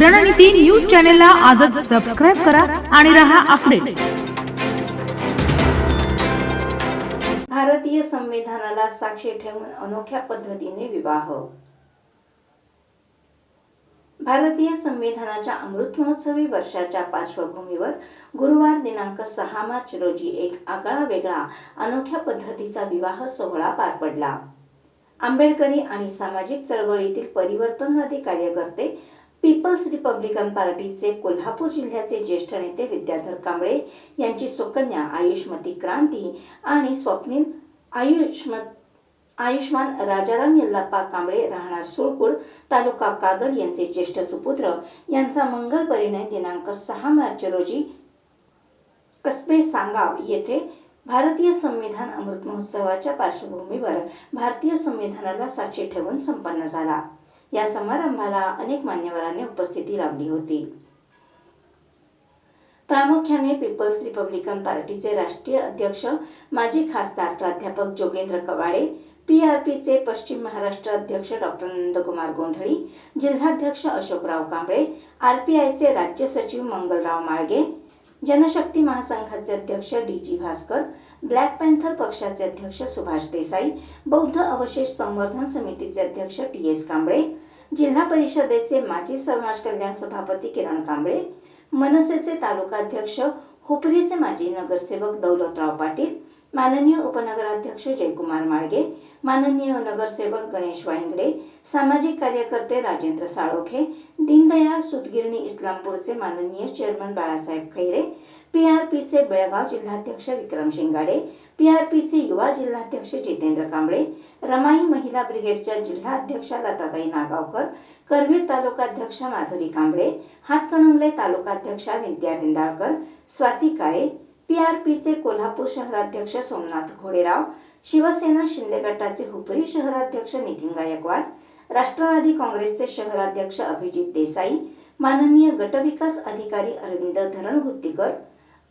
रणनीती न्यूज चॅनलला आजच सबस्क्राईब करा आणि रहा अपडेट भारतीय संविधानाला साक्षी ठेवून अनोख्या पद्धतीने विवाह. भारतीय संविधानाच्या अमृत महोत्सवी वर्षाच्या पार्श्वभूमीवर गुरुवार दिनांक सहा मार्च रोजी एक आगळा वेगळा अनोख्या पद्धतीचा विवाह सोहळा पार पडला. आंबेडकरी आणि सामाजिक चळवळीतील परिवर्तनवादी कार्यकर्ते पीपल्स रिपब्लिकन पार्टीचे कोल्हापूर जिल्ह्याचे ज्येष्ठ नेते विद्याधर कांबळे यांची सुकन्या आयुष्मती क्रांती आणि स्वप्नील आयुष्म आयुष्मान राजाराम यल्लाप्पा कांबळे राहणार सुळकुड तालुका कागल यांचे ज्येष्ठ सुपुत्र यांचा मंगल परिणय दिनांक सहा मार्च रोजी कसबे सांगाव येथे भारतीय संविधान अमृत महोत्सवाच्या पार्श्वभूमीवर भारतीय संविधानाला साक्षी ठेवून संपन्न झाला. या समारंभाला अनेक मान्यवरांनी उपस्थिती लाभली होती. प्रामुख्याने पीपल्स रिपब्लिकन पार्टीचे राष्ट्रीय अध्यक्ष माजी खासदार प्राध्यापक जोगेंद्र कवाडे पी आर पीचे पश्चिम महाराष्ट्र अध्यक्ष डॉक्टर नंदकुमार गोंधळी जिल्हाध्यक्ष अशोकराव कांबळे आर पी आयचे राज्य सचिव मंगलराव माळगे जनशक्ती महासंघाचे अध्यक्ष D G Bhaskar black panther पक्षाचे अध्यक्ष सुभाष देसाई बौद्ध अवशेष संवर्धन समितीचे अध्यक्ष टी एस कांबळे जिल्हा परिषदेचे माजी समाज कल्याण सभापती किरण कांबळे मनसेचे तालुकाध्यक्ष हुपरीचे माजी नगरसेवक दौलतराव पाटील माननीय उपनगराध्यक्ष जयकुमार माळगे माननीय नगरसेवक गणेश वायंगडे सामाजिक कार्यकर्ते राजेंद्र साळोखे दीनदयाळ सुतगिरणी इस्लामपूरचे माननीय चेअरमन बाळासाहेब खैरे पीआरपीचे बेळगाव जिल्हाध्यक्ष विक्रम शिंगाडे पीआरपीचे युवा जिल्हाध्यक्ष जितेंद्र कांबळे रमाई महिला ब्रिगेडच्या जिल्हाध्यक्षा लताताई नागावकर करवीर तालुकाध्यक्षा माधुरी कांबळे हातकणंगले तालुकाध्यक्षा विद्या निंदाळकर स्वाती काळे पी आर पीचे कोल्हापूर शहराध्यक्ष सोमनाथ घोडेराव शिवसेना शिंदे गटाचे हुपरी शहराध्यक्ष नितीन गायकवाड राष्ट्रवादी काँग्रेसचे शहराध्यक्ष अभिजित देसाई माननीय गटविकास अधिकारी अरविंद धरणगुत्तीकर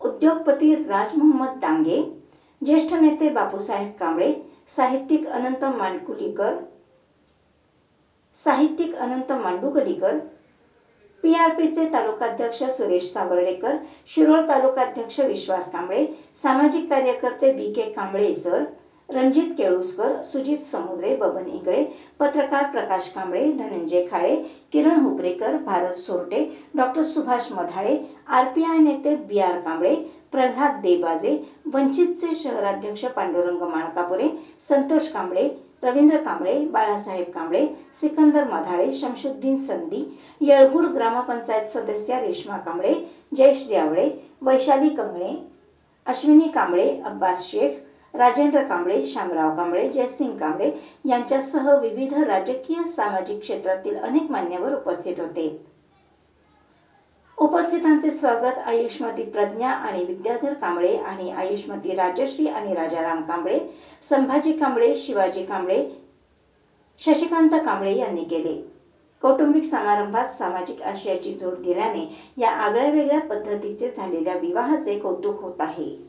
उद्योगपती राज मोहम्मद डांगे ज्येष्ठ नेते बापूसाहेब कांबळे साहित्यिक अनंत मांडकुलीकर साहित्यिक अनंत मांडुकलीकर पीआरपीचे तालुकाध्यक्ष सुरेश सावर्डेकर शिरोळ तालुकाध्यक्ष विश्वास कांबळे सामाजिक कार्यकर्ते B K Kamble sir Ranjit Keluskar Sujit Samudre Baban Ingale पत्रकार प्रकाश कांबळे धनंजय खाळे किरण हुपरेकर भारत सोरटे डॉक्टर सुभाष मधाळे आरपीआय नेते बी आर कांबळे प्रल्हाद देबाजे वंचितचे शहराध्यक्ष पांडुरंग माणकापुरे संतोष कांबळे रवींद्र कांबळे बाळासाहेब कांबळे सिकंदर मधाळे शमशुद्दीन संधी येळगुड ग्रामपंचायत सदस्या रेश्मा कांबळे जयश्री आवळे वैशाली कंगणे अश्विनी कांबळे अब्बास शेख राजेंद्र कांबळे शामराव कांबळे जयसिंग कांबळे यांच्यासह विविध राजकीय सामाजिक क्षेत्रातील अनेक मान्यवर उपस्थित होते. उपस्थितांचे स्वागत आयुष्मती प्रज्ञा आणि विद्याधर कांबळे आणि आयुष्मती राजश्री आणि राजाराम कांबळे संभाजी कांबळे शिवाजी कांबळे शशिकांत कांबळे यांनी केले. कौटुंबिक समारंभात सामाजिक आशयाची जोड दिल्याने या आगळ्या वेगळ्या पद्धतीचे झालेल्या विवाहाचे कौतुक होत आहे.